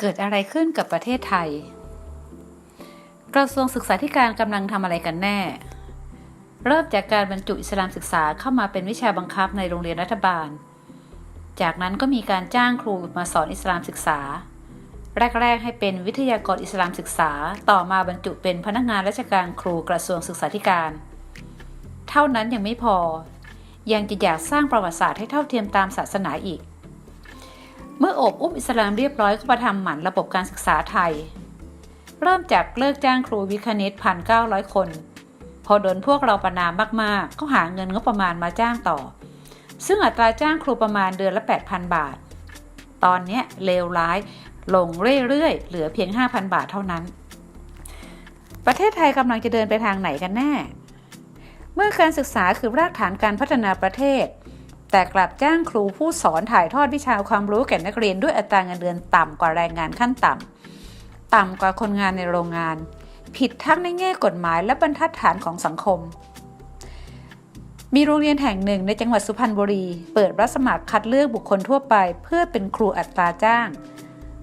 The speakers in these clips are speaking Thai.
เกิดอะไรขึ้นกับประเทศไทย กระทรวงศึกษาธิการกำลังทำอะไรกันแน่ เริ่มจากการบรรจุอิสลามศึกษาเข้ามาเป็นวิชาบังคับในโรงเรียนรัฐบาล จากนั้นก็มีการจ้างครูมาสอนอิสลามศึกษา แรก ๆ ให้เป็นวิทยากรอิสลามศึกษา ต่อมาบรรจุเป็นพนักงานราชการครูกระทรวงศึกษาธิการ เท่านั้นยังไม่พอ ยังจะอยากสร้างประวัติศาสตร์ให้เท่าเทียมตามศาสนาอีก เมื่ออบอุ้มอิสลามเรียบร้อยก็ประทำหมันระบบการศึกษาไทย เริ่มจากเลิกจ้างครูวิคณิตพันเก้าร้อยคน พอโดนพวกเราประนามมากๆ ก็หาเงินงบประมาณมาจ้างต่อ ซึ่งอัตราจ้างครูประมาณเดือนละ 8,000 บาท ตอนนี้เลวร้ายลงเรื่อยๆ เหลือเพียง 5,000 บาทเท่านั้น ประเทศไทยกำลังจะเดินไปทางไหนกันแน่ เมื่อการศึกษาคือรากฐานการพัฒนาประเทศ แต่กลับจ้างครูผู้สอนถ่ายทอดวิชาความรู้แก่นักเรียนด้วยอัตราเงินเดือนต่ำกว่าแรงงานขั้นต่ำ ต่ำกว่าคนงานในโรงงาน ผิดทั้งในแง่กฎหมายและบรรทัดฐานของสังคม มีโรงเรียนแห่งหนึ่งในจังหวัดสุพรรณบุรี เปิดรับสมัครคัดเลือกบุคคลทั่วไป เพื่อเป็นครูอัตราจ้าง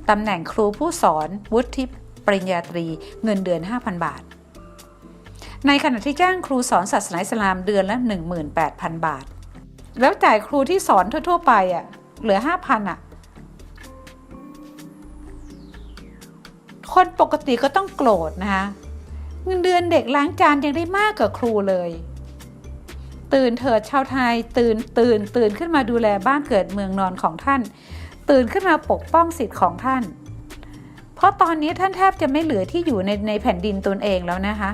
ตำแหน่งครูผู้สอนวุฒิปริญญาตรีเงินเดือน 5,000 บาท ในขณะที่จ้างครูสอนศาสนาอิสลามเดือนละ 18,000 บาท แล้วจ่ายครูที่สอนทั่ว ๆ ไปอะ เหลือ5,000อะ คนปกติก็ต้องโกรธนะคะเงินเดือนเด็กล้างจานยังได้มากกว่าครูเลย ตื่นเถิดชาวไทย ตื่นตื่น ตื่นขึ้นมาดูแลบ้านเกิดเมืองนอนของท่าน ตื่นขึ้นมาปกป้องสิทธิ์ของท่าน เพราะตอนนี้ท่านแทบจะไม่เหลือที่อยู่ในในแผ่นดินตนเองแล้วนะคะ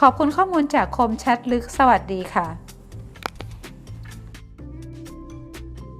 ขอบคุณข้อมูลจากคมแชทลึกสวัสดีค่ะ